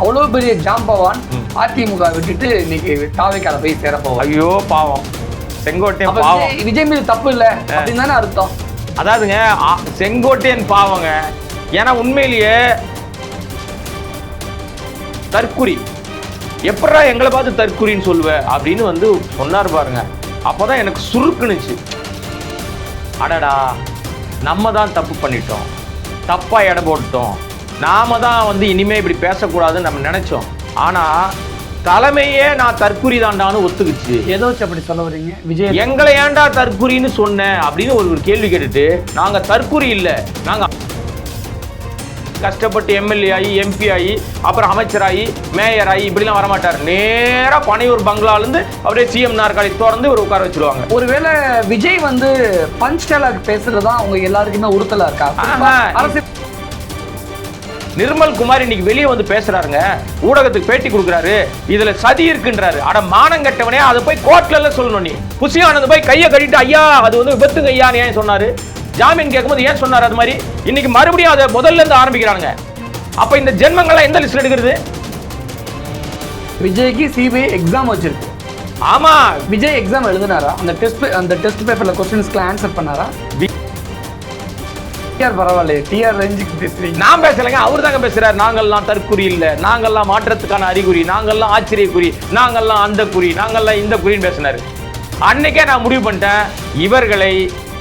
அவ்வளோ பெரிய ஜாம்பவான் அதிமுக விட்டுட்டு இன்னைக்கு தாவைக்கால போய் சேரப்போவார் ஐயோ பாவம். செங்கோட்டையன் பாவம். விஜய் மீது தப்பு இல்ல. அப்படின்னு தானே அர்த்தம். அதாவதுங்க செங்கோட்டையன் பாவங்க. ஏன்னா உண்மையிலேயே தற்குறி. எப்படா எங்களை பார்த்து தற்குறின்னு சொல்லுவ? அப்படின்னு வந்து சொன்னார் பாருங்க. அப்பதான் எனக்கு சுருக்குனுச்சு. அடடா நம்ம தான் தப்பு பண்ணிட்டோம். தப்பா எடை போட்டுட்டோம். நாம தான் வந்து இனிமே இப்படி பேசக்கூடாதுன்னு நம்ம நினைச்சோம். ஆனா தலைமையே நான் தற்குறி தாண்டான்னு ஒத்துக்குச்சு. வச்சு அப்படி சொல்ல வர்றீங்க? விஜய் எங்களை ஏன்டா தற்குறின்னு சொன்னேன் அப்படின்னு ஒரு ஒரு கேள்வி கேட்டுட்டு நாங்க தற்குறி இல்ல. நாங்க கஷ்டப்பட்டு எம்எல்ஏ ஆகி எம்பி ஆகி அப்புறம் அமைச்சராகி மேயர் ஆகி இப்படிலாம் வரமாட்டார். நேரா பனையூர் பங்களால இருந்து அப்படியே சிஎம் நாற்காலி திறந்து ஒரு உட்கார வச்சிருவாங்க. ஒருவேளை விஜய் வந்து பஞ்ச் டைலாக் பேசுறதா அவங்க எல்லாருக்குமே உறுத்தலா இருக்கா? ஆஹா. நிர்மல் குமார் இன்னைக்கு வெளியே வந்து பேசுறாருங்க. ஊடகத்துக்கு பேட்டி கொடுக்குறாரு. இதுல சதி இருக்குன்றாரு. அட மானம் கெட்டவனே அதை போய் கோர்ட்ல எல்லாம் சொல்லணும் நீ. புசியானது போய் கையை கட்டிட்டு ஐயா அது வந்து விபத்துங்க ஐயான்னு ஏன் சொன்னாரு? ஜாமீன் கேட்கும்போது ஏன் சொன்னார் அது மாதிரி? இன்னைக்கு மறுபடியும் அதை முதல்ல இருந்து ஆரம்பிக்கிறாங்க அப்ப இந்த ஜென்மங்கள்லாம் எந்த லிஸ்ட்ல எடுக்கிறது? விஜய்க்கு சிபிஐ எக்ஸாம் வச்சிருக்கு. ஆமா. விஜய் எக்ஸாம் எழுதினாரா? அந்த டெஸ்ட் அந்த டெஸ்ட் பேப்பர்ல கொஸ்டின்ஸ்க்குலாம் ஆன்சர் பண்ணாரா? டிஆர் பரவாயில்லையே டிஆர் ரேஞ்சுக்கு பேசுறீங்க. நான் பேசலைங்க அவர் தாங்க பேசுறாரு. நாங்கள்லாம் தற்குறி இல்ல. நாங்கள்லாம் மாற்றத்துக்கான அறிகுறி நாங்கள்லாம் ஆச்சரியக்குறி நாங்கள்லாம் அந்த குறி நாங்கள்லாம் இந்த குறின்னு பேசினாரு. அன்னைக்கே நான் முடிவு பண்ணிட்டேன் இவர்களை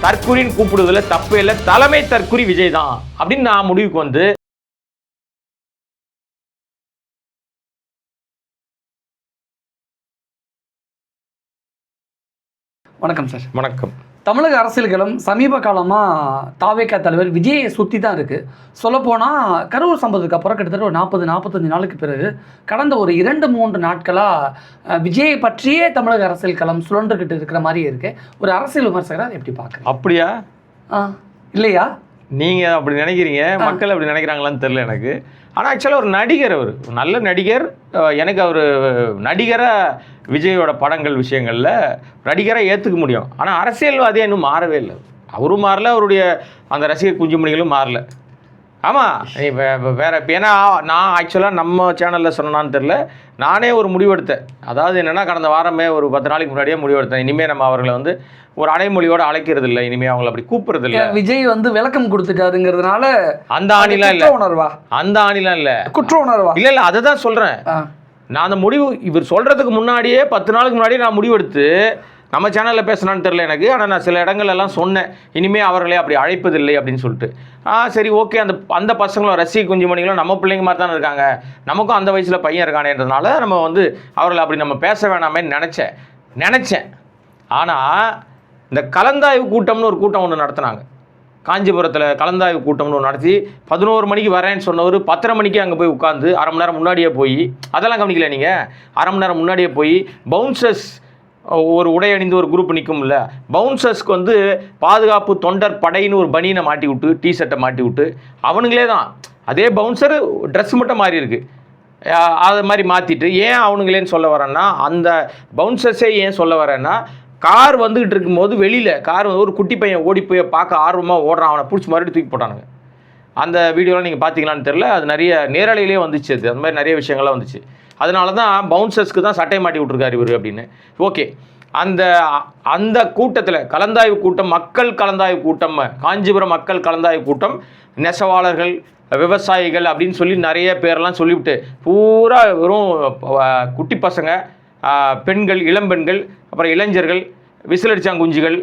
தற்குறின்னு கூப்பிடுவதில் தப்பு இல்லை. தலைமை தற்குறி விஜய் தான். அப்படின்னு நான் முடிவுக்கு வந்து வணக்கம் சார். வணக்கம். தமிழக அரசியல்களும் சமீப காலமாக தாவேக்கா தலைவர் விஜயை சுற்றி தான் இருக்குது சொல்லப்போனால் கரூர் சம்பவத்துக்கு அப்புறம் கிட்டத்தட்ட ஒரு நாற்பது நாற்பத்தஞ்சு நாளுக்கு பிறகு கடந்த ஒரு இரண்டு மூன்று நாட்களாக விஜயை பற்றியே தமிழக அரசியல் களம் சுழன்றுக்கிட்டு இருக்கிற மாதிரி இருக்கு. ஒரு அரசியல் விமர்சகர் அதை எப்படி பார்க்குறேன் அப்படியா? ஆ இல்லையா? நீங்க அப்படி நினைக்கிறீங்க மக்கள் அப்படி நினைக்கிறாங்களான்னு தெரியல எனக்கு. ஆனால் ஆக்சுவலாக ஒரு நடிகர் அவர். நல்ல நடிகர். எனக்கு அவர் நடிகரை விஜயோட படங்கள் விஷயங்களில் நடிகராக ஏற்றுக்க முடியும். ஆனால் அரசியல்வாதியாக இன்னும் மாறவே இல்லை. அவரும் மாறல அவருடைய அந்த ரசிகர் குஞ்சுமணிகளும் மாறல. ஆமாம் இப்போ வேற இப்போ ஏன்னா நான் ஆக்சுவலாக நம்ம சேனலில் சொன்னான்னு தெரில நானே ஒரு முடிவெடுத்தேன். அதாவது என்னென்னா கடந்த வாரமே ஒரு பத்து நாளைக்கு முன்னாடியே முடிவெடுத்தேன். இனிமேல் நம்ம அவர்களை வந்து ஒரு அடைமொழியோடு அழைக்கிறது இல்லை இனிமேல் அவங்கள அப்படி கூப்பிடுறது இல்லை விஜய் வந்து விளக்கம் கொடுத்துட்டாருங்கிறதுனால அந்த ஆணிலாம் இல்லை. உணர்வா அந்த ஆணிலாம் இல்லை. குற்ற உணர்வா இல்லை இல்லை அதை தான் சொல்கிறேன். நான் அந்த முடிவு இவர் சொல்கிறதுக்கு முன்னாடியே பத்து நாளுக்கு முன்னாடியே நான் முடிவெடுத்து நம்ம சேனலில் பேசினான்னு தெரில எனக்கு. ஆனால் நான் சில இடங்கள் எல்லாம் சொன்னேன். இனிமே அவர்களே அப்படி அழைப்பதில்லை அப்படின்னு சொல்லிட்டு. ஆ சரி ஓகே அந்த அந்த பசங்களும் ரசிக குஞ்சுமணிகளும் நம்ம பிள்ளைங்க மாதிரி தானே இருக்காங்க. நமக்கும் அந்த வயசில் பையன் இருக்கானேன்றதுனால நம்ம வந்து அவர்களை அப்படி நம்ம பேச வேணாமேன்னு நினச்சேன். நினச்சேன். ஆனால் இந்த கலந்தாய்வு கூட்டம்னு ஒரு கூட்டம் ஒன்று நடத்தினாங்க. காஞ்சிபுரத்தில் கலந்தாய்வு கூட்டம்னு ஒன்று நடத்தி பதினோரு மணிக்கு வரேன்னு சொன்னவர் பத்தரை மணிக்கு அங்கே போய் உட்காந்து அரை மணி நேரம் முன்னாடியே போய் அதெல்லாம் கவனிக்கல நீங்கள் அரை மணி நேரம் முன்னாடியே போய் பவுன்சர்ஸ் ஒரு உடை அணிந்து ஒரு குரூப் நிற்கும்ல பவுன்சர்ஸ்க்கு வந்து பாதுகாப்பு தொண்டர் படைன்னு ஒரு பனியனை மாட்டி விட்டு டீ ஷர்ட்டை மாட்டி விட்டு அவனுங்களே தான். அதே பவுன்சர் ட்ரெஸ் மட்டும் மாறி இருக்கு. அது மாதிரி மாற்றிட்டு ஏன் அவனுங்களேன்னு சொல்ல வரேன்னா அந்த பவுன்சர்ஸே ஏன் சொல்ல வரேன்னா கார் வந்துகிட்டு இருக்கும்போது வெளியில் கார் வந்து ஒரு குட்டி பையன் ஓடி போய் பார்க்க ஆர்வமாக ஓடுறான். அவனை பிடிச்சி மறுபடியும் தூக்கி போட்டானுங்க. அந்த வீடியோலாம் நீங்கள் பார்த்தீங்களான்னு தெரில அது நிறைய நேரலையிலே வந்துச்சு அது. அந்த மாதிரி நிறைய விஷயங்கள்லாம் வந்துச்சு. அதனால தான் பவுன்சர்ஸ்க்கு தான் சட்டை மாட்டி விட்ருக்காரு இவர் அப்படின்னு. ஓகே. அந்த அந்த கூட்டத்தில் கலந்தாய்வு கூட்டம் மக்கள் கலந்தாய்வு கூட்டம் காஞ்சிபுரம் மக்கள் கலந்தாய்வு கூட்டம் நெசவாளர்கள் விவசாயிகள் அப்படின்னு சொல்லி நிறைய பேரெல்லாம் சொல்லிவிட்டு பூரா வெறும் குட்டி பசங்க பெண்கள் இளம்பெண்கள் அப்புறம் இளைஞர்கள் விசிலடிச்சாங்குஞ்சிகள்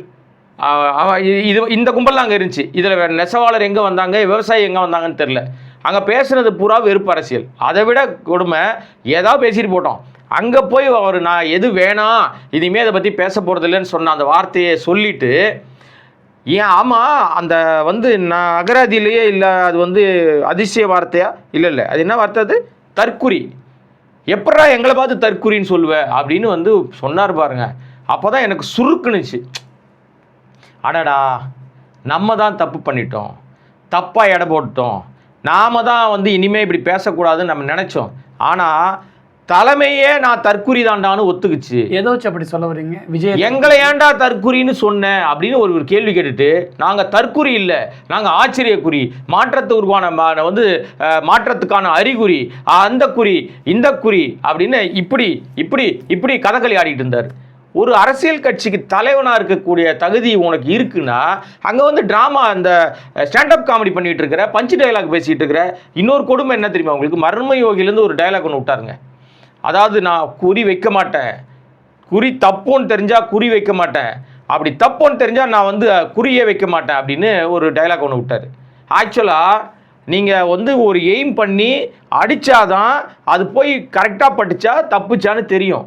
இது இந்த கும்பல்லாம் அங்கே இருந்துச்சு. இதில் நெசவாளர் எங்கே வந்தாங்க விவசாயி எங்கே வந்தாங்கன்னு தெரில அங்கே பேசுனது பூரா வெறுப்பு அரசியல். அதை விட கொடுமை ஏதாவது பேசிட்டு போட்டோம். அங்கே போய் அவர் நான் எது வேணாம் இனிமேல் அதை பற்றி பேச போகிறதில்லன்னு சொன்ன அந்த வார்த்தையை சொல்லிவிட்டு ஏன் ஆமாம் அந்த வந்து நான் அகராதியிலேயே இல்லை அது வந்து அதிசய வார்த்தையா? இல்லை இல்லை. அது என்ன வார்த்தை அது? தற்குறி. எப்படா எங்களை பார்த்து தற்குறின்னு சொல்லுவ? அப்படின்னு வந்து சொன்னார் பாருங்க. அப்போ தான் எனக்கு சுருக்குனுச்சு. அடடா நம்ம தான் தப்பு பண்ணிட்டோம். தப்பாக எடை போட்டுட்டோம். நாம தான் வந்து இனிமேல் இப்படி பேசக்கூடாதுன்னு நம்ம நினச்சோம். ஆனால் தலைமையே நான் தற்குறி தாண்டான்னு ஒத்துக்குச்சு. எதை வச்சு அப்படி சொல்ல வர்றீங்க? விஜய் எங்களை ஏன்டா தற்குறின்னு சொன்ன அப்படின்னு ஒரு ஒரு கேள்வி கேட்டுட்டு நாங்கள் தற்குறி இல்லை நாங்கள் ஆச்சரியக்குறி மாற்றத்து உருவான வந்து மாற்றத்துக்கான அறிகுறி அந்த குறி இந்த குறி அப்படின்னு இப்படி இப்படி இப்படி கதகளி ஆடிட்டு இருந்தார். ஒரு அரசியல் கட்சிக்கு தலைவனாக இருக்கக்கூடிய தகுதி உனக்கு இருக்குன்னா அங்கே வந்து ட்ராமா அந்த ஸ்டாண்டப் காமெடி பண்ணிட்டு இருக்கிற பஞ்சு டயலாக் பேசிட்டு இருக்கிற இன்னொரு கொடுமை என்ன தெரியுமா உங்களுக்கு? மர்ம யோகிலேருந்து ஒரு டயலாக் ஒன்று விட்டாருங்க. அதாவது நான் குறி வைக்க மாட்டேன். குறி தப்புன்னு தெரிஞ்சால் குறி வைக்க மாட்டேன். அப்படி தப்புன்னு தெரிஞ்சால் நான் வந்து குறியே வைக்க மாட்டேன் அப்படின்னு ஒரு டைலாக் ஒன்று விட்டார். ஆக்சுவலாக நீங்கள் வந்து ஒரு எய்ம் பண்ணி அடித்தாதான் அது போய் கரெக்டாக பட்டுச்சா தப்புச்சான்னு தெரியும்.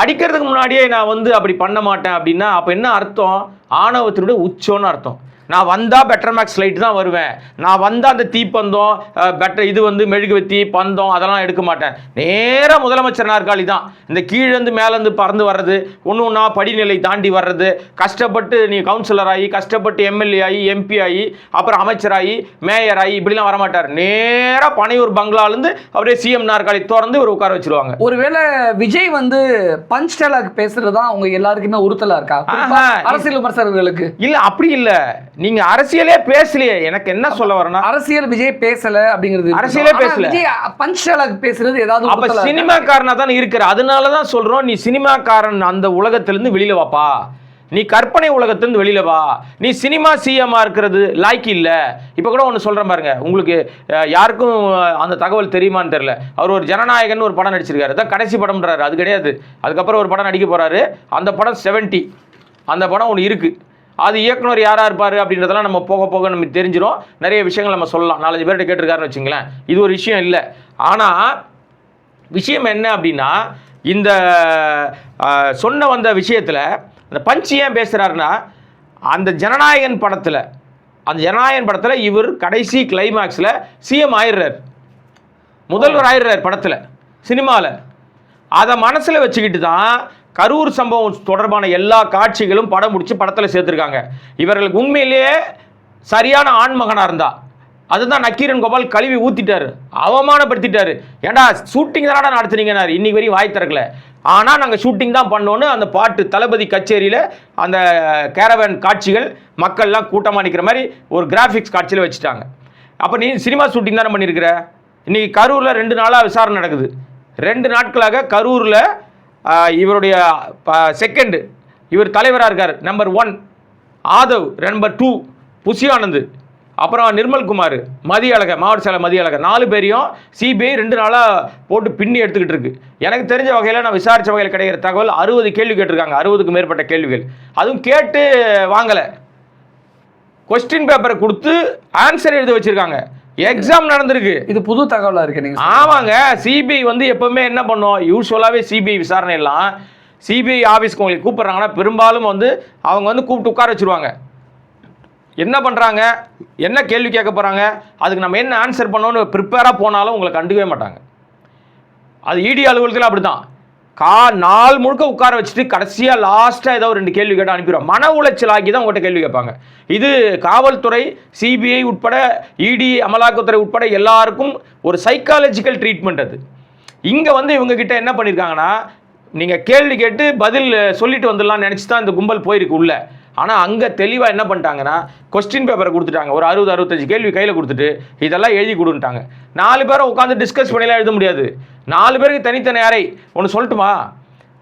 அடிக்கிறதுக்கு முன்னாடியே நான் வந்து அப்படி பண்ண மாட்டேன் அப்படின்னா அப்போ என்ன அர்த்தம்? ஆணவத்தினுடைய உச்சம்னு அர்த்தம். நான் வந்தால் பெட்டர் மேக்ஸ் லைட் தான் வருவேன். நான் வந்தால் அந்த தீப்பந்தம் பெட்டர் இது வந்து மெழுகுவத்தி பந்தம் அதெல்லாம் எடுக்க மாட்டேன். நேராக முதலமைச்சர் நாற்காலி தான் இந்த கீழேருந்து மேலேருந்து பறந்து வர்றது ஒன்று ஒன்றா படிநிலை தாண்டி வர்றது கஷ்டப்பட்டு நீ கவுன்சிலர் ஆகி கஷ்டப்பட்டு எம்எல்ஏ ஆகி எம்பி ஆகி அப்புறம் அமைச்சராகி மேயர் ஆகி இப்படிலாம் வரமாட்டார். நேராக பனையூர் பங்களாலேருந்து அப்படியே சிஎம் நாற்காலி திறந்து இவர் உட்கார வச்சிருவாங்க. ஒருவேளை விஜய் வந்து பஞ்ச் டயலாக் பேசுறது தான் அவங்க எல்லாருக்குமே உறுத்தலா இருக்கா. அரசியல் விமர்சகர்களுக்கு. இல்ல அப்படி இல்ல. நீங்க அரசியலே பேசலையே. எனக்கு என்ன சொல்ல வரேன்னா அரசியல் விஜய் பேசல அப்படிங்கிறது அரசியலே பேசல. விஜய் பஞ்ச் டயலாக் பேசுறது ஏதாவது அப்ப? சினிமாக்காரனா தான் இருக்கிற. அதனால தான் சொல்றோம் நீ சினிமாக்காரன் அந்த உலகத்திலிருந்து வெளியில வாப்பா. நீ கற்பனை உலகத்திலிருந்து வெளியில வா. நீ சினிமா சிஎம்மா இருக்கிறது லாய்க்கு இல்ல. இப்ப கூட ஒன்று சொல்றேன் பாருங்க. உங்களுக்கு யாருக்கும் அந்த தகவல் தெரியுமான்னு தெரியல. அவர் ஒரு ஜனநாயகன் ஒரு படம் நடிச்சிருக்காரு. அதான் கடைசி படம்ன்றாரு. அது கிடையாது. அதுக்கப்புறம் ஒரு படம் நடிக்க போறாரு. அந்த படம் 70 அந்த படம் ஒன்று இருக்கு. அது இயக்குனர் யாரா இருப்பாரு அப்படின்றதெல்லாம் நம்ம போக போக நமக்கு தெரிஞ்சிடும் நிறைய விஷயங்கள் நம்ம சொல்லலாம். நாலஞ்சு பேர்கிட்ட கேட்டிருக்காருன்னு வச்சுங்களேன். இது ஒரு விஷயம் இல்லை. ஆனால் விஷயம் என்ன அப்படின்னா இந்த சொன்ன வந்த விஷயத்தில் அந்த பஞ்சு ஏன் பேசுகிறாருன்னா அந்த ஜனநாயகன் படத்தில் அந்த ஜனநாயகன் படத்தில் இவர் கடைசி கிளைமாக்ஸில் சிஎம் ஆயிடுறார். முதல்வர் ஆயிடுறார் படத்தில் சினிமாவில் அதை மனசில் வச்சுக்கிட்டு தான் கரூர் சம்பவம் தொடர்பான எல்லா காட்சிகளும் படம் முடித்து படத்தில் சேர்த்துருக்காங்க. இவர்களுக்கு உண்மையிலேயே சரியான ஆண்மகனாக இருந்தா. அதுதான் நக்கீரன் கோபால் கழுவி ஊத்திட்டாரு. அவமானப்படுத்திட்டாரு. ஏன்டா ஷூட்டிங் தானடா நடத்துனீங்கன்னாரு. இன்னைக்கு வரையும் வாய் திறக்கல. ஆனால் நாங்கள் ஷூட்டிங் தான் பண்ணோன்னு அந்த பாட்டு தளபதி கச்சேரியில் அந்த கேரவன் காட்சிகள் மக்கள்லாம் கூட்டமாக நிற்கிற மாதிரி ஒரு கிராஃபிக்ஸ் காட்சியில் வச்சுட்டாங்க. அப்போ நீ சினிமா ஷூட்டிங் தானே பண்ணியிருக்கிற? இன்றைக்கி கரூரில் ரெண்டு நாளாக விசாரணை நடக்குது. ரெண்டு நாட்களாக கரூரில் இவருடைய செகண்டு இவர் தலைவராக இருக்கார். Number one Aadhav. Number two Bussy அப்புறம் நிர்மல்குமார் மதியழக மாவட்ட செயலர் மதியழகர். நாலு பேரையும் சிபிஐ ரெண்டு நாளாக போட்டு பின்னி எடுத்துக்கிட்டு இருக்கு. எனக்கு தெரிஞ்ச வகையில் நான் விசாரித்த வகையில் கிடைக்கிற தகவல் அறுபது கேள்வி கேட்டிருக்காங்க. அறுபதுக்கு மேற்பட்ட கேள்விகள். அதுவும் கேட்டு வாங்கலை. கொஸ்டின் பேப்பரை கொடுத்து ஆன்சர் எழுத வச்சுருக்காங்க. எக்ஸாம் நடந்திருக்கு. இது புது தகவலா இருக்கு நீங்க ஆமாங்க. சிபிஐ வந்து எப்பவுமே என்ன பண்ணும்? யூஸ்வலாகவே சிபிஐ விசாரணை எல்லாம் சிபிஐ ஆஃபீஸ்க்கு உங்களுக்கு கூப்பிட்றாங்கன்னா பெரும்பாலும் வந்து அவங்க வந்து கூப்பிட்டு உட்கார வச்சிருவாங்க. என்ன பண்ணுறாங்க என்ன கேள்வி கேட்க போகிறாங்க அதுக்கு நம்ம என்ன ஆன்சர் பண்ணோன்னு ப்ரிப்பேராக போனாலும் உங்களை கண்டுக்கவே மாட்டாங்க. அது இடி அலுவலகத்தில் அப்படி தான் கா நாள் முழுக்க உட்கார வச்சுட்டு கடைசியாக லாஸ்ட்டாக ஏதோ ஒரு ரெண்டு கேள்வி கேட்டு அனுப்பிடுவோம் மன உளைச்சல் ஆக்கி தான் உங்கள்கிட்ட கேள்வி கேட்பாங்க. இது காவல்துறை சிபிஐ உட்பட இடி அமலாக்கத்துறை உட்பட எல்லாருக்கும் ஒரு சைக்காலஜிக்கல் ட்ரீட்மெண்ட் அது. இங்கே வந்து இவங்க கிட்ட என்ன பண்ணியிருக்காங்கன்னா நீங்கள் கேள்வி கேட்டு பதில் சொல்லிட்டு வந்துடலாம்னு நினச்சி தான் இந்த கும்பல் போயிருக்கு உள்ளே. ஆனால் அங்கே தெளிவாக என்ன பண்ணிட்டாங்கன்னா கொஸ்டின் பேப்பரை கொடுத்துட்டாங்க. ஒரு அறுபது அறுபத்தஞ்சு கேள்வி கையில் கொடுத்துட்டு இதெல்லாம் எழுதி கொடுன்ட்டாங்க நாலு பேரை உட்காந்து டிஸ்கஸ் பண்ணிலாம் எழுத முடியாது. நாலு பேருக்கு தனித்தனி அறை. ஒன்று சொல்லட்டுமா?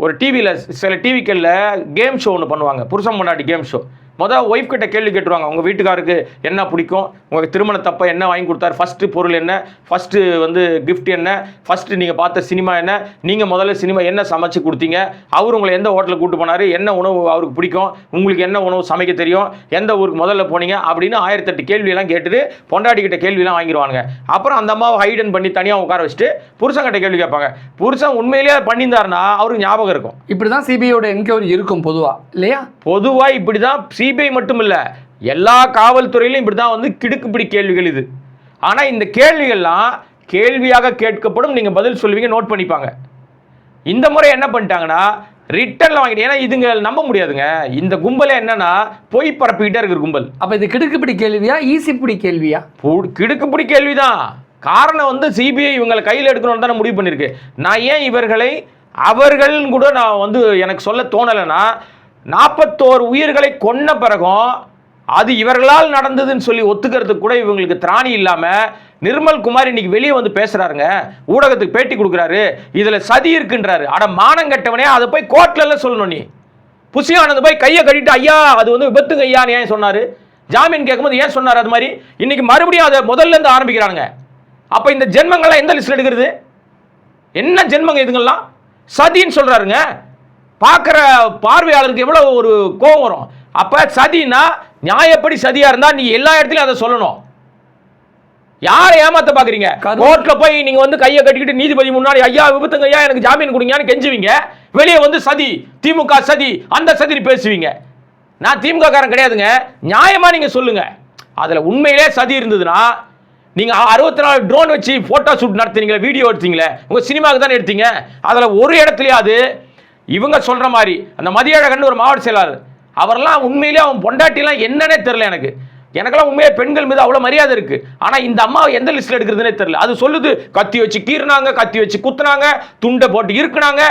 ஒரு டிவியில் சில டிவிக்களில் கேம் ஷோ ஒன்று பண்ணுவாங்க. புருஷன் முன்னாடி கேம் ஷோ மொதல் ஒய்ஃப் கிட்ட கேள்வி கேட்டுருவாங்க. உங்கள் வீட்டுக்காருக்கு என்ன பிடிக்கும்? உங்கள் திருமண தப்ப என்ன வாங்கி கொடுத்தாரு? ஃபஸ்ட்டு பொருள் என்ன? ஃபஸ்ட்டு வந்து gift என்ன? ஃபஸ்ட்டு நீங்கள் பார்த்த சினிமா என்ன? நீங்கள் முதல்ல சினிமா என்ன சமைச்சு கொடுத்தீங்க? அவர் உங்களை எந்த ஹோட்டலுக்கு கூட்டு போனார்? என்ன உணவு அவருக்கு பிடிக்கும்? உங்களுக்கு என்ன உணவு சமைக்க தெரியும்? எந்த ஊருக்கு முதல்ல போனீங்க? அப்படின்னு ஆயிரத்தெட்டு கேள்வியெல்லாம் கேட்டுட்டு பொண்டாட்டி கிட்ட கேள்வியெல்லாம் வாங்கிடுவாங்க அப்புறம் அந்த அம்மாவை ஹைடன் பண்ணி தனியாக உட்கார வச்சுட்டு புருஷன் கேள்வி கேட்பாங்க. புருஷன் உண்மையிலேயே பண்ணியிருந்தாருன்னா அவருக்கு ஞாபகம் இருக்கும். இப்படிதான் சிபிஐயோட என்கொயரி இருக்கும் பொதுவா இல்லையா? பொதுவாக இப்படி தான் சிபிஐ மட்டும் இல்லை எல்லா காவல்துறையிலும் இப்படி தான் வந்து கிடுக்குப்பிடி கேள்விகள் இது. ஆனால் இந்த கேள்விகள்லாம் கேள்வியாக கேட்கப்படும் நீங்கள் பதில் சொல்லுவீங்க நோட் பண்ணிப்பாங்க. இந்த முறை என்ன பண்ணிட்டாங்கன்னா ரிட்டர்னில் வாங்கிட்டு ஏன்னா இதுங்க நம்ப முடியாதுங்க. இந்த கும்பலே என்னன்னா பொய் பரப்பிக்கிட்டே இருக்கிற கும்பல். அப்ப இது கிடுக்குப்பிடி கேள்வியா ஈசிப்பிடி கேள்வியா? கிடுக்குப்பிடி கேள்விதான். காரணம் வந்து சிபிஐ இவங்களை கையில் எடுக்கணும்னு தானே முடிவு பண்ணியிருக்கு. நான் ஏன் இவர்களை அவர்கள்னு கூட நான் வந்து எனக்கு சொல்ல தோணலைன்னா நாற்பத்தோரு உயிர்களை கொன்ன பிறகும் அது இவர்களால் நடந்ததுன்னு சொல்லி ஒத்துக்கிறதுக்கு கூட இவங்களுக்கு திராணி இல்லாமல் நிர்மல் குமார் இன்னைக்கு வெளியே வந்து பேசுறாருங்க. ஊடகத்துக்கு பேட்டி கொடுக்குறாரு. இதில் சதி இருக்குன்றாரு. அட மானம் கெட்டவனே அதை போய் கோர்ட்லலாம் சொல்லணும் நீ. புசியானது போய் கையை கட்டிட்டு ஐயா அது வந்து விபத்துங்க ஐயான்னு ஏன் சொன்னாரு? ஜாமீன் கேட்கும்போது ஏன் சொன்னார் அது மாதிரி? இன்னைக்கு மறுபடியும் அதை முதல்ல இருந்து ஆரம்பிக்கிறாங்க அப்போ இந்த ஜென்மங்கள்லாம் எந்த லிஸ்ட்ல எடுக்கிறது? என்ன ஜென்மங்க இதுங்கெல்லாம்? சதின்னு சொல்றாருங்க. பார்க்குற பார்வையாளருக்கு எவ்வளோ ஒரு கோபம் வரும்? அப்போ சதினா நியாயப்படி சதியா இருந்தா நீ எல்லா இடத்துலையும் அதை சொல்லணும். யாரை ஏமாத்த பாக்குறீங்க? கரு- கோர்ட்ல போய் நீங்க வந்து கையை கட்டிக்கிட்டு நீதிபதி முன்னாடி ஐயா விபத்துங்க ஐயா எனக்கு ஜாமீன் கொடுங்கன்னு கெஞ்சுவீங்க? வெளியே வந்து சதி திமுக சதி அந்த சதி பேசுவீங்க. நான் திமுக காரன் கிடையாதுங்க. நியாயமா நீங்க சொல்லுங்க. அதுல உண்மையிலே சதி இருந்ததுன்னா நீங்க அறுபத்தி நாலு ட்ரோன் வச்சு போட்டோ ஷூட் நடத்துனீங்களே வீடியோ எடுத்தீங்களே உங்க சினிமாவுக்கு தானே எடுத்தீங்க? அதுல ஒரு இடத்துலயாவது இவங்க சொல்ற மாதிரி அந்த மதியழகன் ஒரு மாவட்ட செயலாளர். அவரெல்லாம் உண்மையிலே அவன் பொண்டாட்டிலாம் என்னன்னே தெரியல எனக்கு. எனக்கெல்லாம் உண்மையே பெண்கள் மீது அவ்வளோ மரியாதை இருக்கு. ஆனால் இந்த அம்மாவை எந்த லிஸ்ட்டில் எடுக்கிறதுனே தெரியல. அது சொல்லுது கத்தி வச்சு கீறினாங்க கத்தி வச்சு குத்துனாங்க துண்டை போட்டு இருக்குனாங்க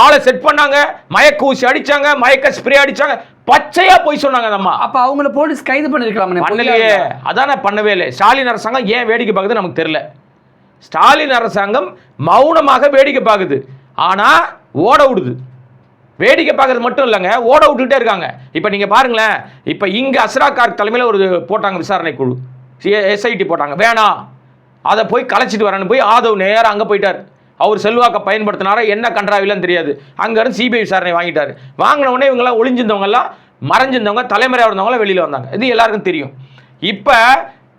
ஆளை செட் பண்ணாங்க மயக்க ஊசி அடிச்சாங்க மயக்க ஸ்ப்ரே அடிச்சாங்க. பச்சையா போய் சொன்னாங்க அந்த அம்மா. அப்ப அவங்கள போலீஸ் கைது பண்ணிருக்கலாம் பண்ணலையே. அதானே பண்ணவே இல்லை. ஸ்டாலின் அரசாங்கம் ஏன் வேடிக்கை பார்க்குது நமக்கு தெரியல. ஸ்டாலின் அரசாங்கம் மௌனமாக வேடிக்கை பார்க்குது. ஆனா ஓட விடுது. வேடிக்கை பார்க்கறது மட்டும் இல்லைங்க ஓட விட்டுக்கிட்டே இருக்காங்க. இப்போ நீங்கள் பாருங்களேன் இப்போ இங்கே அஸ்ரா கார்க் தலைமையில் ஒரு போட்டாங்க விசாரணை குழு. எஸ்ஐடி போட்டாங்க. வேணாம் அதை போய் கலைச்சிட்டு வரேன்னு போய் ஆதவ் நேராக அங்கே போயிட்டார். அவர் செல்வாக்கை பயன்படுத்தினாரா என்ன கன்றாவிலாம் தெரியாது. அங்கேருந்து சிபிஐ விசாரணை வாங்கிட்டார். வாங்கின உடனே இவங்கெல்லாம் ஒளிஞ்சிருந்தவங்கெல்லாம் மறைஞ்சிருந்தவங்க தலைமுறையாக இருந்தவங்களாம் வெளியில் வந்தாங்க. இது எல்லாருக்கும் தெரியும். இப்போ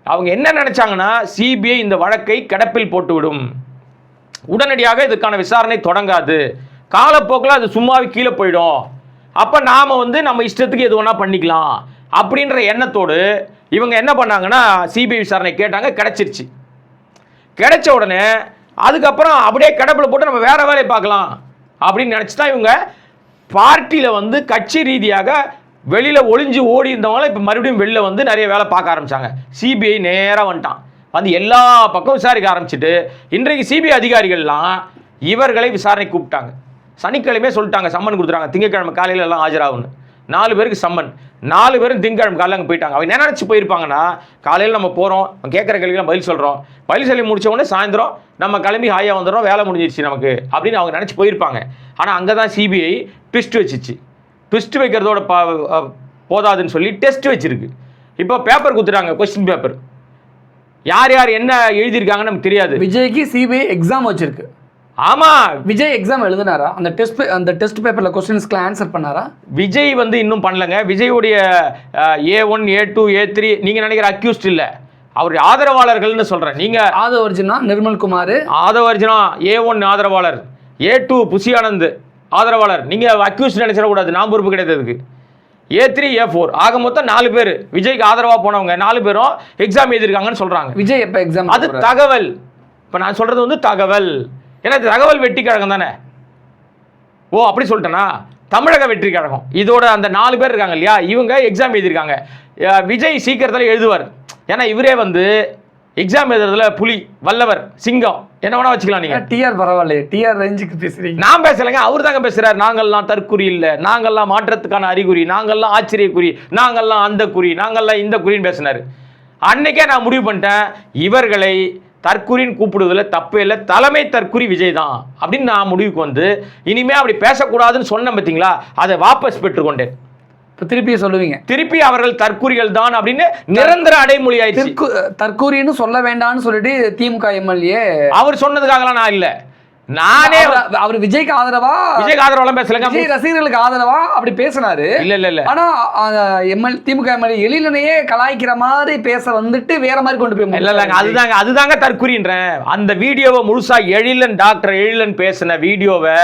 அவங்க என்ன நினச்சாங்கன்னா சிபிஐ இந்த வழக்கை கிடப்பில் போட்டுவிடும். உடனடியாக இதுக்கான விசாரணை தொடங்காது. காலப்போக்கில் அது சும்மாவே கீழே போயிடும். அப்போ நாம் வந்து நம்ம இஷ்டத்துக்கு எது வேணால் பண்ணிக்கலாம். அப்படின்ற எண்ணத்தோடு இவங்க என்ன பண்ணாங்கன்னா சிபிஐ விசாரணை கேட்டாங்க கிடச்சிருச்சு. கிடைச்ச உடனே அதுக்கப்புறம் அப்படியே கிடப்பில் போட்டு நம்ம வேறு வேலையை பார்க்கலாம் அப்படின்னு நினச்சி தான் இவங்க பார்ட்டியில் வந்து கட்சி ரீதியாக வெளியில் ஒளிஞ்சு ஓடி இருந்தவங்கள இப்போ மறுபடியும் வெளில வந்து நிறைய வேலை பார்க்க ஆரம்பித்தாங்க சிபிஐ நேராக வந்துட்டான். வந்து எல்லா பக்கம் விசாரிக்க ஆரம்பிச்சிட்டு இன்றைக்கு சிபிஐ அதிகாரிகள்லாம் இவர்களை விசாரணை கூப்பிட்டாங்க. சனிக்கிழமையே சொல்லிட்டாங்க சம்மன் கொடுத்துட்டாங்க. திங்கக்கிழமை காலையில எல்லாம் ஆஜராகுன்னு நாலு பேருக்கு சம்மன். நாலு பேரும் திங்கக்கிழமை காலையில் அங்கே போயிட்டாங்க. அவங்க என்ன நினச்சி போயிருப்பாங்கன்னா காலையில் நம்ம போகிறோம் கேட்குற கேள்விக்கு பதில் சொல்கிறோம் பதில் சொல்லி முடிச்ச உடனே சாயந்தரம் நம்ம கிளம்பி ஹாயாக வந்துடுறோம் வேலை முடிஞ்சிருச்சு நமக்கு அப்படின்னு அவங்க நினச்சி போயிருப்பாங்க. ஆனால் அங்கே தான் சிபிஐ ட்விஸ்ட் வச்சுச்சு. ட்விஸ்ட் வைக்கிறதோட பா போதாதுன்னு சொல்லி டெஸ்ட் வச்சிருக்கு. இப்போ பேப்பர் கொடுத்துட்டாங்க கொஸ்டின் பேப்பர் யார் யார் என்ன எழுதியிருக்காங்கன்னு நமக்கு தெரியாது. விஜய்க்கு சிபிஐ எக்ஸாம் வச்சிருக்கு. ஆமாம் விஜய் எக்ஸாம் எழுதினாரா? அந்த டெஸ்ட் அந்த டெஸ்ட் பேப்பர்ல கொஸ்டின்ஸ்க்குலாம் ஆன்சர் பண்ணாரா? விஜய் வந்து இன்னும் பண்ணலங்க. விஜயுடைய A one A two A three நீங்கள் நினைக்கிற அக்யூஸ்ட் இல்லை. அவருடைய ஆதரவாளர்கள்னு சொல்கிறேன் நீங்கள் ஆத ஒரிஜினா நிர்மல் குமார். ஆதவர்ஜனா ஏ ஒன் ஆதரவாளர். ஏ டூ புசி ஆனந்த் ஆதரவாளர். நீங்கள் அக்யூஸ்ட் நினைச்சிடக்கூடாது. நான் பொறுப்பு கிடையாது அதுக்கு ஏ த்ரீ ஏ ஃபோர் ஆக மொத்தம் நாலு பேர். விஜய்க்கு ஆதரவாக போனவங்க. நாலு பேரும் எக்ஸாம் எழுதியிருக்காங்கன்னு சொல்கிறாங்க விஜய் எப்ப எக்ஸாம் அது தகவல். இப்போ நான் சொல்கிறது வந்து தகவல். ஏன்னா தகவல் வெட்டி கழகம் தானே? ஓ அப்படி சொல்லிட்டேனா? தமிழக வெற்றி கழகம் இதோட அந்த நாலு பேர் இருக்காங்க இல்லையா? இவங்க எக்ஸாம் எழுதியிருக்காங்க. விஜய் சீக்கிரத்தில் எழுதுவார். ஏன்னா இவரே வந்து எக்ஸாம் எழுதுறதுல புலி வல்லவர் சிங்கம் என்ன வேணா வச்சுக்கலாம் நீங்க. டிஆர் பரவாயில்லையே. டிஆர் ரேஞ்சுக்கு பேசுறீங்க. நான் பேசலைங்க அவர் தாங்க பேசுறாரு. நாங்கள்லாம் தற்குறி இல்லை. நாங்கள்லாம் மாற்றத்துக்கான அறிகுறி நாங்கள்லாம் ஆச்சரியக்குறி நாங்கள்லாம் அந்த குறி நாங்கள்லாம் இந்த குறின்னு பேசினாரு. அன்னைக்கே நான் முடிவு பண்ணிட்டேன் இவர்களை தற்குறின்னு கூப்பிடுவதில் தப்பே இல்லை தலைமை தற்குறி விஜய் தான் அப்படின்னு நான் முடிவுக்கு வந்து இனிமே அப்படி பேசக்கூடாதுன்னு சொன்னேன் பார்த்தீங்களா அதை வாபஸ் பெற்றுக்கொண்டேன். இப்போ திருப்பி சொல்லுவீங்க. திருப்பி அவர்கள் தற்குறிகள் தான் அப்படின்னு நிரந்தர அடைமொழி ஆயிடுச்சு திற்கு தற்கூரின்னு சொல்ல வேண்டாம்னு சொல்லிட்டு திமுக எம்எல்ஏ அவர் சொன்னதுக்காகலாம் நான் இல்லை. நானே அவர் விஜய்க்கு ஆதரவா? விஜய் ஆதரவெல்லாம் பேசலங்க. விஜய் ரசிகர்களுக்கு ஆதரவா? அப்படி பேசினாரு. இல்ல இல்ல இல்ல. ஆனா எம்எல் திமுக எம்எல்ஏ எழிலனையே கலாய்க்கிற மாதிரி பேச வந்துட்டு வேற மாதிரி கொண்டு போய் இல்ல இல்லங்க அதுதாங்க அதுதாங்க தற்குறின்றேன் அந்த வீடியோவை முழுசா எழிலன் டாக்டர் எழிலன் பேசின வீடியோவை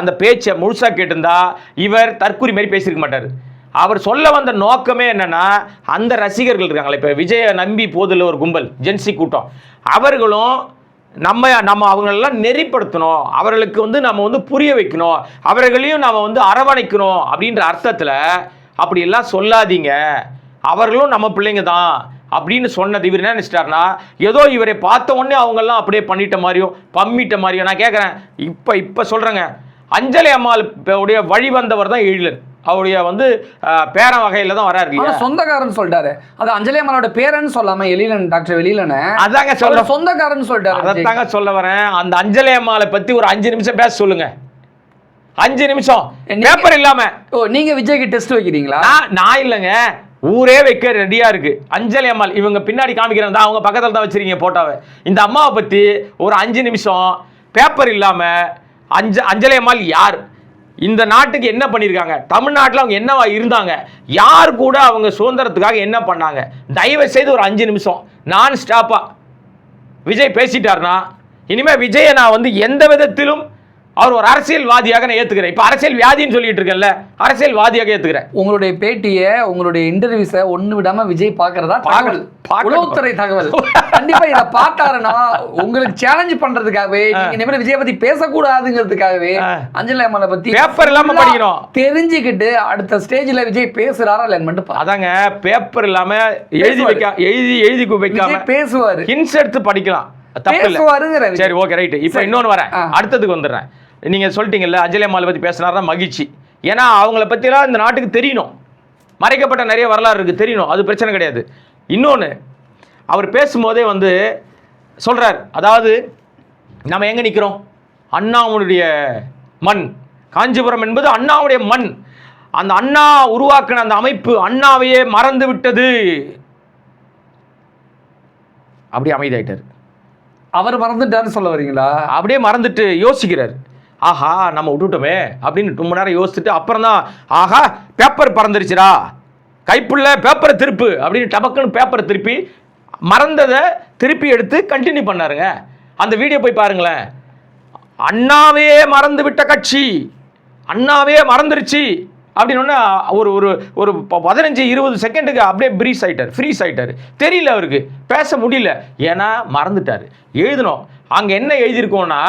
அந்த பேச்சை முழுசா கேட்டிருந்தா இவர் தற்குறி மாதிரி பேசியிருக்க மாட்டார். அவர் சொல்ல வந்த நோக்கமே என்னன்னா அந்த ரசிகர்கள் இருக்காங்களே இப்போ விஜயை நம்பி போதில் ஒரு கும்பல் ஜென்சி கூட்டம். அவர்களும் நம்ம நம்ம அவங்களெல்லாம் நெறிப்படுத்தணும். அவர்களுக்கு வந்து நம்ம வந்து புரிய வைக்கணும். அவர்களையும் நம்ம வந்து அரவணைக்கணும் அப்படின்ற அர்த்தத்தில் அப்படியெல்லாம் சொல்லாதீங்க. அவர்களும் நம்ம பிள்ளைங்க தான் அப்படின்னு சொன்னது இவர் என்ன நினைச்சிட்டாருன்னா ஏதோ இவரை பார்த்த உடனே அவங்கெல்லாம் அப்படியே பண்ணிட்ட மாதிரியும் பம்மிட்ட மாதிரியும். நான் கேட்குறேன் இப்போ இப்போ சொல்கிறேங்க அஞ்சலி அம்மாள் உடைய வழி வந்தவர் தான் எழிலன். அவருடைய வந்து பேரன் வகையில் தான் வராரு இல்லையா? சொந்தக்காரன் சொல்லிட்டாரு. அது அஞ்சலி அம்மாவோட பேரன்னு சொல்லாம எழிலன் டாக்டர் வெளியிலன அதாங்க சொல்ல சொந்தக்காரன் சொல்லிட்டாரு. அதைத்தாங்க சொல்ல வரேன். அந்த அஞ்சலி அம்மாளை பத்தி ஒரு அஞ்சு நிமிஷம் பேச சொல்லுங்க. அஞ்சு நிமிஷம். பேப்பர் இல்லாம. ஓ நீங்க விஜய்க்கு டெஸ்ட் வைக்கிறீங்களா? நான் இல்லைங்க. ஊரே வைக்க ரெடியா இருக்கு. அஞ்சலி அம்மாள் இவங்க பின்னாடி காமிக்கிறாங்க அவங்க பக்கத்துல தான் வச்சிருக்கீங்க போட்டோவை இந்த அம்மாவை பத்தி ஒரு அஞ்சு நிமிஷம் பேப்பர் இல்லாம அஞ்ச அஞ்சலி அம்மாள் யார்? இந்த நாட்டுக்கு என்ன பண்ணியிருக்காங்க தமிழ்நாட்டில் அவங்க என்னவா இருந்தாங்க? யார் கூட அவங்க சுதந்திரத்துக்காக என்ன பண்ணாங்க? தயவு செய்து ஒரு அஞ்சு நிமிஷம். நான் ஸ்டாப்பாக விஜய் பேசிட்டாருன்னா இனிமேல் விஜயை நான் வந்து எந்த விதத்திலும் அவர் ஒரு அரசியல்வாதியாக நான் ஏத்துக்கிறேன் இப்போ அரசியல் வியாதின்னு சொல்லிட்டு இருக்கேன்ல அரசியல்வாதியாக ஏத்துக்கிறேன் உங்களுடைய பேட்டிய உங்களுடைய இன்டர்வியூஸ ஒண்ணு விடாம விஜய் பாக்குறதா தகவல். உளவுத்துறை தகவல் கண்டிப்பா இத பார்த்தாருன்னா உங்களுக்கு சேலஞ்ச் பண்றதுக்காகவே நீங்க இனிமேல் விஜய் பத்தி பேசக்கூடாதுங்கிறதுக்காகவே. அஞ்சலி அம்மாளை பத்தி பேப்பர் இல்லாம படிக்கணும். தெரிஞ்சுக்கிட்டு அடுத்த ஸ்டேஜ்ல விஜய் பேசுறாரா இல்லைன்னு. அதாங்க பேப்பர் இல்லாம எழுதி. வைக்க எழுதி எழுதி வைக்காம பேசுவாரு ஹின்ஸ் எடுத்து படிக்கலாம் தப்பு இல்ல. சரி ஓகே ரைட் இப்போ சரி. இன்னொன்னு வரேன். அடுத்ததுக்கு வந்துடுறேன் நீங்க சொல்லிட்டீங்கல்ல அஞ்சலி அம்மாளை பத்தி பேசினாரா மகிழ்ச்சி. ஏன்னா அவங்கள பத்தியெல்லாம் இந்த நாட்டுக்கு தெரியணும். மறைக்கப்பட்ட நிறைய வரலாறு இருக்கு தெரியணும். அது பிரச்சனை கிடையாது. இன்னொன்னு அவர் பேசும்போதே வந்து சொல்றார். அதாவது நம்ம எங்க நிக்கிறோம்? அண்ணாவுடைய மண். காஞ்சிபுரம் என்பது அண்ணாவுடைய மண். அந்த அண்ணா உருவாக்கின அந்த அமைப்பு அண்ணாவையே மறந்து விட்டது. அப்படியே அமைதியாயிட்டார். அவர் மறந்துட்டாருன்னு சொல்ல வரீங்களா? அப்படியே மறந்துட்டு யோசிக்கிறார். ஆஹா நம்ம விட்டுட்டோமே அப்படின்னு ரொம்ப நேரம் யோசிச்சுட்டு அப்புறம் தான் ஆஹா பேப்பர் பறந்துருச்சுடா. கைப்புள்ள பேப்பரை திருப்பு அப்படின்னு டபக்குன்னு பேப்பரை திருப்பி மறந்ததை திருப்பி எடுத்து கண்டினியூ பண்ணாருங்க. அந்த வீடியோ போய் பாருங்களேன். அண்ணாவே மறந்து விட்ட கட்சி. அண்ணாவே மறந்துருச்சு. அப்படின்னா ஒரு ஒரு ஒரு ப- பதினஞ்சு இருபது செகண்டுக்கு அப்படியே ப்ரீஸ் ஆகிட்டார் ஃப்ரீஸ் ஆகிட்டார் தெரியல அவருக்கு. பேச முடியல. ஏன்னா மறந்துட்டார். எழுதணும். அங்கே என்ன எழுதியிருக்கோம்னா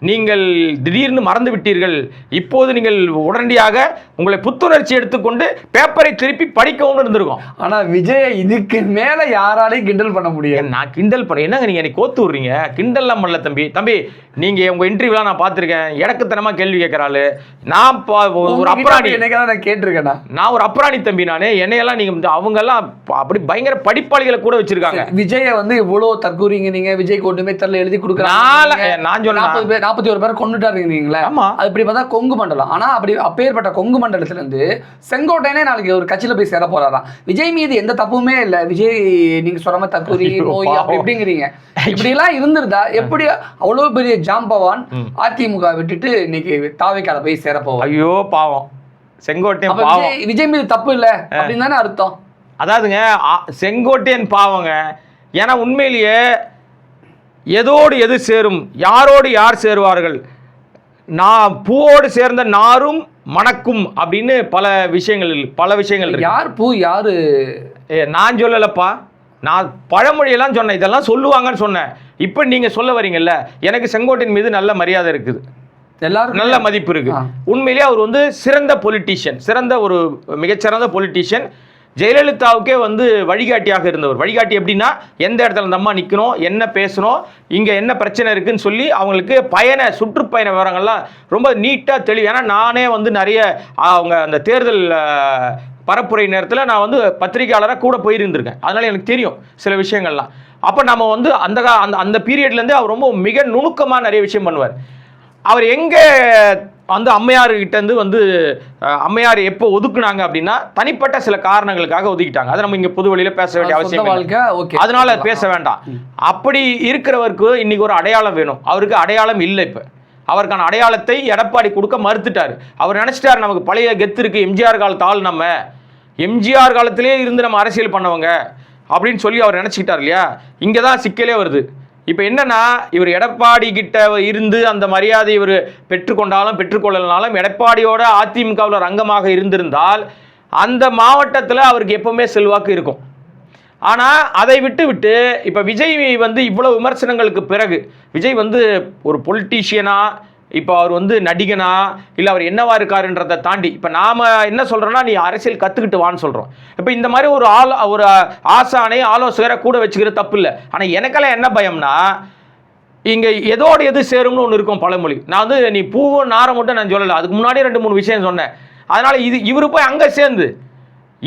நீங்கள் திடீர்னு மறந்து விட்டீர்கள். இப்போது நீங்கள் உடனடியாக உங்களை புத்துணர்ச்சி எடுத்துக்கொண்டு பேப்பரை திருப்பி படிக்கவும் இருந்திருக்கும். ஆனா விஜய் இதுக்கு மேல யாராலையும் கிண்டல் பண்ண முடியாது. நான் கிண்டல் பண்ண என்னங்க நீங்க எனக்கு கோத்து விடுறீங்க? கிண்டல்லாம் பண்ணல தம்பி. தம்பி நீங்க உங்க இன்டர்வியூலாம் நான் பார்த்துருக்கேன். இடக்குத்தனமா கேள்வி கேட்கறாள் நான் ஒரு அப்புறாணி என்னைக்கு நான் கேட்டிருக்கேனா? நான் ஒரு அப்புறாணி தம்பி நானு. என்னையெல்லாம் நீங்க வந்து அவங்க எல்லாம் ப- அப்படி பயங்கர படிப்பாளிகளை கூட வச்சிருக்காங்க. விஜய வந்து இவ்வளவு தற்கூறீங்க நீங்க. விஜய்க்கு ஒண்ணுமே தெரியல எழுதி ஏ, நான். நாற்பது பேர் நாற்பத்தி ஒரு பேர் கொண்டுட்டாருங்களா ஆமா. அது இப்படி பார்த்தா கொங்கு மண்டலம். ஆனா அப்படி அப்பேற்பட்ட கொங்கு மண்டலத்துல இருந்து செங்கோட்டையனே நாளைக்கு ஒரு கட்சியில போய் சேர போறாராம். விஜய் மீது எந்த தப்புமே இல்ல. விஜய் நீங்க நோய் அப்படி பாவம். இப்படிங்கிறீங்க. இப்படி எல்லாம் இருந்திருந்தா எப்படி அவ்வளவு பெரிய ஜாம்பவான். அதிமுக விட்டுட்டு இன்னைக்கு தாவைக்கால போய் சேர போவார்? ஐயோ பாவம். செங்கோட்டையன் பாவம். விஜய் மீது தப்பு இல்ல அப்படின்னு தானே அர்த்தம். அதாவதுங்க செங்கோட்டையன் பாவங்க. ஏன்னா உண்மையிலேயே எதோடு எது சேரும் யாரோடு யார் சேருவார்கள்? நான் பூவோடு சேர்ந்த நாரும் மணக்கும் அப்படின்னு பல விஷயங்கள் பல விஷயங்கள் யார் பூ யாரு? ஏ நான் சொல்லலப்பா. நான் பழமொழியெல்லாம் சொன்னேன் இதெல்லாம் சொல்லுவாங்கன்னு சொன்னேன். இப்போ நீங்கள் சொல்ல வரீங்கல்ல எனக்கு செங்கோட்டையன் மீது நல்ல மரியாதை இருக்குது. எல்லாருக்கும் நல்ல மதிப்பு இருக்கு. உண்மையிலேயே அவர் வந்து சிறந்த பொலிட்டீஷியன் சிறந்த ஒரு மிகச்சிறந்த பொலிட்டீஷியன் ஜெயலலிதாவுக்கே வந்து வழிகாட்டியாக இருந்தவர். வழிகாட்டி எப்படின்னா எந்த இடத்துல இந்த அம்மா நிற்கணும் என்ன பேசணும் இங்கே என்ன பிரச்சனை இருக்குன்னு சொல்லி அவங்களுக்கு பயண சுற்றுப்பயண விவரங்கள்லாம் ரொம்ப நீட்டாக தெளிவு. ஏன்னா நானே வந்து நிறைய அவங்க அந்த தேர்தல் பரப்புரை நேரத்தில் நான் வந்து பத்திரிகையாளராக கூட போயிருந்திருக்கேன். அதனால் எனக்கு தெரியும் சில விஷயங்கள்லாம். அப்போ நம்ம வந்து அந்த அந்த அந்த பீரியட்லேருந்து அவர் ரொம்ப மிக நுணுக்கமாக நிறைய விஷயம் பண்ணுவார். அவர் எங்கே வந்து அம்மையார் கிட்ட இருந்து வந்து அம்மையார் எப்போ ஒதுக்குனாங்க அப்படின்னா தனிப்பட்ட சில காரணங்களுக்காக ஒதுக்கிட்டாங்க. அதை நம்ம இங்க பொது வழியில பேச வேண்டிய அவசியம் ஓகே. அதனால பேச வேண்டாம். அப்படி இருக்கிறவருக்கு இன்னைக்கு ஒரு அடையாளம் வேணும். அவருக்கு அடையாளம் இல்லை இப்ப. அவருக்கான அடையாளத்தை எடப்பாடி கொடுக்க மறுத்துட்டார். அவர் நினைச்சிட்டார் நமக்கு பழைய கெத்து இருக்கு. எம்ஜிஆர் காலத்து ஆள் நம்ம. எம்ஜிஆர் காலத்திலே இருந்து நம்ம அரசியல் பண்ணவங்க அப்படின்னு சொல்லி அவர் நினைச்சுக்கிட்டார் இல்லையா? இங்கே தான் சிக்கலே வருது. இப்போ என்னன்னா இவர் எடப்பாடி கிட்ட இருந்து அந்த மரியாதை இவர் பெற்றுக்கொண்டாலும் பெற்றுக்கொள்ளலனாலும் எடப்பாடியோட அதிமுகவில் ரங்கமாக அங்கமாக இருந்திருந்தால் அந்த மாவட்டத்தில் அவருக்கு எப்பவுமே செல்வாக்கு இருக்கும். ஆனால் அதை விட்டு விட்டு இப்போ விஜய் வந்து இவ்வளோ விமர்சனங்களுக்கு பிறகு விஜய் வந்து ஒரு பொலிட்டீஷியனாக இப்போ அவர் வந்து நடிகனா இல்லை அவர் என்னவா இருக்காருன்றதை தாண்டி இப்போ நாம் என்ன சொல்கிறோன்னா நீ அரசியல் கற்றுக்கிட்டு வான்னு சொல்கிறோம் இப்போ இந்த மாதிரி ஒரு ஆள் ஒரு ஆசானை ஆலோசகரை கூட வச்சுக்கிறது தப்பு இல்லை. ஆனால் எனக்கெல்லாம் என்ன பயம்னா இங்கே எதோட எது சேரும்னு ஒன்று இருக்கும் பழமொழி. நான் வந்து நீ பூவும் நாரை மட்டும் நான் சொல்லலை. அதுக்கு முன்னாடி ரெண்டு மூணு விஷயம் சொன்னேன். அதனால் இது இவர் போய் அங்கே சேர்ந்து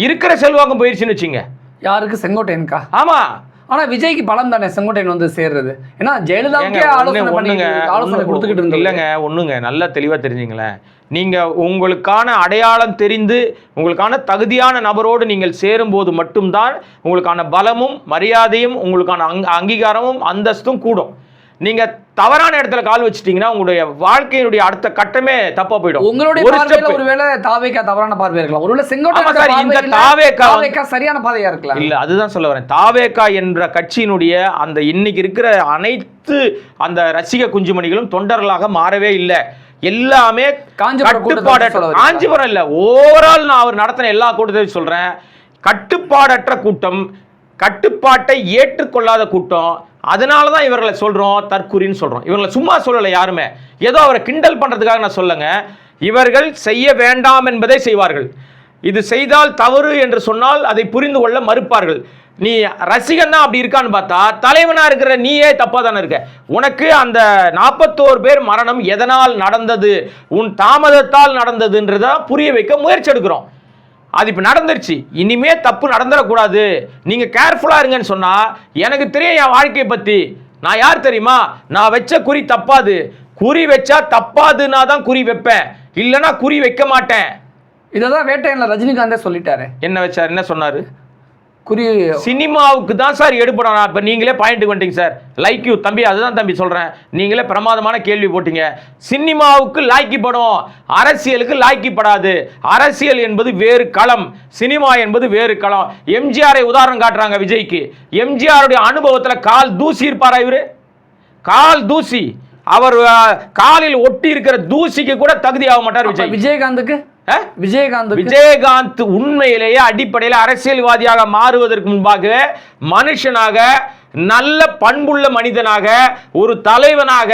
இருக்கிற செல்வாக்கம் போயிடுச்சுன்னு வச்சுங்க. யாருக்கு? செங்கோட்டையனுக்கா? ஆமாம் ஆனா விஜய்க்கு பலம் தானே செங்கோட்டையன் வந்து சேர்றது? ஏன்னா ஜெயலலிதாவுக்கே ஆலோசனை ஒண்ணுங்க, பண்ணி ஒண்ணுங்க, ஆலோசனை கொடுத்துக்கிட்டு இருந்தோம் இல்லைங்க ஒண்ணுங்க நல்லா தெளிவா தெரிஞ்சுங்களேன். நீங்க உங்களுக்கான அடையாளம் தெரிந்து உங்களுக்கான தகுதியான நபரோடு நீங்கள் சேரும்போது மட்டும்தான் உங்களுக்கான பலமும் மரியாதையும் உங்களுக்கான அங்க அங்கீகாரமும் அந்தஸ்தும் கூடும். நீங்க தவறான இடத்துல கால் வச்சிட்டீங்கன்னா உங்களுடைய வாழ்க்கையினுடைய அடுத்த கட்டமே தப்பா போயிடும். உங்களுடைய ஒரு பார்வையில. ஒருவேளை தாவேக்கா தவறான பார்வை இருக்கலாம். ஒருவேளை சார், இந்த செங்கோட்டை தாவேக்கா தாவேக்கா சரியான பாதையா இருக்கலாம். இல்ல அதுதான் சொல்ல வரேன். தாவேகா என்ற கட்சியினுடைய அந்த இன்னைக்கு இருக்கிற அனைத்து அந்த ரசிக குஞ்சுமணிகளும் தொண்டர்களாக மாறவே இல்லை. எல்லாமே வரீங்களா? காஞ்சிபுரம் இல்ல. ஓவரால் நான் அவர் நடத்தின எல்லா கூட்டத்தையும் சொல்றேன். கட்டுப்பாடற்ற கூட்டம் கட்டுப்பாட்டை ஏற்றுக்கொள்ளாத கூட்டம் அதனால தான் இவர்களை சொல்கிறோம் தற்குறின்னு சொல்கிறோம் இவர்களை சும்மா சொல்லலை யாருமே. ஏதோ அவரை கிண்டல் பண்ணுறதுக்காக நான் சொல்லுங்க. இவர்கள் செய்ய வேண்டாம் என்பதை செய்வார்கள். இது செய்தால் தவறு என்று சொன்னால் அதை புரிந்து கொள்ள மறுப்பார்கள். நீ ரசிகன் தான் அப்படி இருக்கான்னு பார்த்தா தலைவனாக இருக்கிற நீயே தப்பாக தானே இருக்க. உனக்கு அந்த நாற்பத்தோரு பேர் மரணம் எதனால் நடந்தது? உன் தாமதத்தால் நடந்ததுன்றதான் புரிய வைக்க முயற்சி எடுக்கிறோம். அது இப்போ நடந்துருச்சு. இனிமே தப்பு நடந்துடக்கூடாது. நீங்க கேர்ஃபுல்லா இருங்கன்னு சொன்னா எனக்கு தெரியும் என் வாழ்க்கையை பத்தி. நான் யார் தெரியுமா? நான் வச்ச குறி தப்பாது. குறி வச்சா தப்பாதுன்னா தான் குறி வைப்பேன். இல்லைன்னா குறி வைக்க மாட்டேன். இததான் வேட்டையன்ல ரஜினிகாந்தே சொல்லிட்டாரு. என்ன வச்சார்? என்ன சொன்னாரு? குறி சினிமாவுக்கு தான் சார் எடுபடும் நான் இப்போ நீங்களே பாயிண்ட்டுக்கு வந்துட்டீங்க சார். லைக் யூ தம்பி அதுதான் தம்பி சொல்கிறேன் நீங்களே பிரமாதமான கேள்வி போட்டீங்க. சினிமாவுக்கு லாய்க்கிப்படும் அரசியலுக்கு லாய்க்கிப்படாது அரசியல் என்பது வேறு களம். சினிமா என்பது வேறு களம். எம்ஜிஆரை உதாரணம் காட்டுறாங்க விஜய்க்கு. எம்ஜிஆருடைய அனுபவத்தில் கால் தூசி இருப்பாரா இவரு? கால் தூசி. அவர் காலில் ஒட்டி இருக்கிற தூசிக்கு கூட தகுதி ஆக மாட்டார் விஜய். விஜயகாந்துக்கு? ஆ? விஜயகாந்துக்கு விஜயகாந்த் உண்மையிலேயே அடிப்படையில் அரசியல்வாதியாக மாறுவதற்கு முன்பாகவே மனுஷனாக நல்ல பண்புள்ள மனிதனாக ஒரு தலைவனாக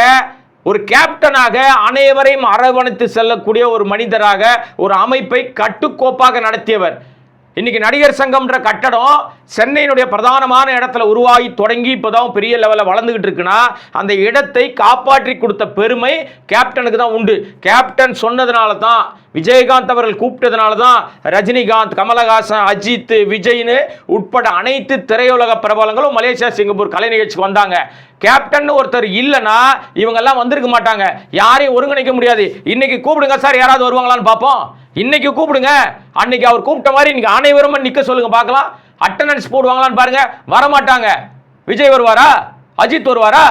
ஒரு கேப்டனாக அனைவரையும் அரவணைத்து செல்லக்கூடிய ஒரு மனிதராக ஒரு அமைப்பை கட்டுக்கோப்பாக நடத்தியவர் இன்னைக்கு நடிகர் சங்கம்ன்ற கட்டடம் சென்னையினுடைய பிரதானமான இடத்துல உருவாகி தொடங்கி இப்போதான் பெரிய லெவலில் வளர்ந்துகிட்டு இருக்குன்னா அந்த இடத்தை காப்பாற்றி கொடுத்த பெருமை கேப்டனுக்கு தான் உண்டு. கேப்டன் சொன்னதுனால தான் விஜயகாந்த் அவர்கள் கூப்பிட்டதுனால தான் ரஜினிகாந்த் கமலஹாசன் அஜித் விஜய்னு உட்பட அனைத்து திரையுலக பிரபலங்களும் மலேசியா சிங்கப்பூர் கலை நிகழ்ச்சிக்கு வந்தாங்க. கேப்டன் ஒருத்தர் இல்லைன்னா இவங்கெல்லாம் வந்திருக்க மாட்டாங்க. யாரையும் ஒருங்கிணைக்க முடியாது. இன்னைக்கு கூப்பிடுங்க சார் யாராவது வருவாங்களான்னு பார்ப்போம். இன்னைக்கு கூப்பிடுங்க. அன்னைக்கு அவர் கூப்பிட்ட மாதிரி இன்னைக்கு அனைவரும் நிக்க சொல்லுங்க பார்க்கலாம். அட்டண்டன்ஸ் போடுவாங்களான்னு பாருங்க. வரமாட்டாங்க. விஜய் வருவாரா? அஜித் வருவாரா?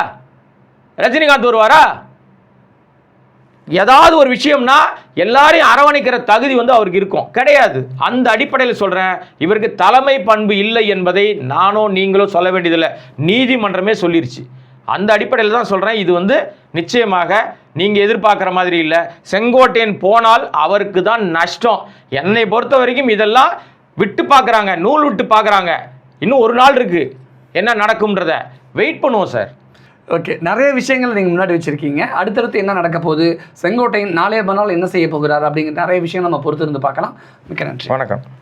ரஜினிகாந்த் வருவாரா? ஏதாவது ஒரு விஷயம்னா எல்லாரையும் அரவணைக்கிற தகுதி வந்து அவருக்கு இருக்கும். கிடையாது. அந்த அடிப்படையில் சொல்கிறேன் இவருக்கு தலைமை பண்பு இல்லை என்பதை நானோ நீங்களோ சொல்ல வேண்டியதில்லை. நீதிமன்றமே சொல்லிருச்சு. அந்த அடிப்படையில் தான் சொல்கிறேன் இது வந்து நிச்சயமாக நீங்கள் எதிர்பார்க்குற மாதிரி இல்லை. செங்கோட்டையன் போனால் அவருக்கு தான் நஷ்டம். என்னை பொறுத்த வரைக்கும் இதெல்லாம் விட்டு பார்க்குறாங்க. நூல் விட்டு பார்க்குறாங்க. இன்னும் ஒரு நாள் இருக்குது என்ன நடக்கும்ன்றத. வெயிட் பண்ணுவோம் சார். ஓகே நிறைய விஷயங்கள் நீங்கள் முன்னாடி வச்சிருக்கீங்க. அடுத்தடுத்து என்ன நடக்க போகுது? செங்கோட்டையின் நாளைய மறுநாள் என்ன செய்ய போகிறார்? அப்படிங்கிற நிறைய விஷயம் நம்ம பொறுத்திருந்து பார்க்கலாம். மிக்க நன்றி. வணக்கம்.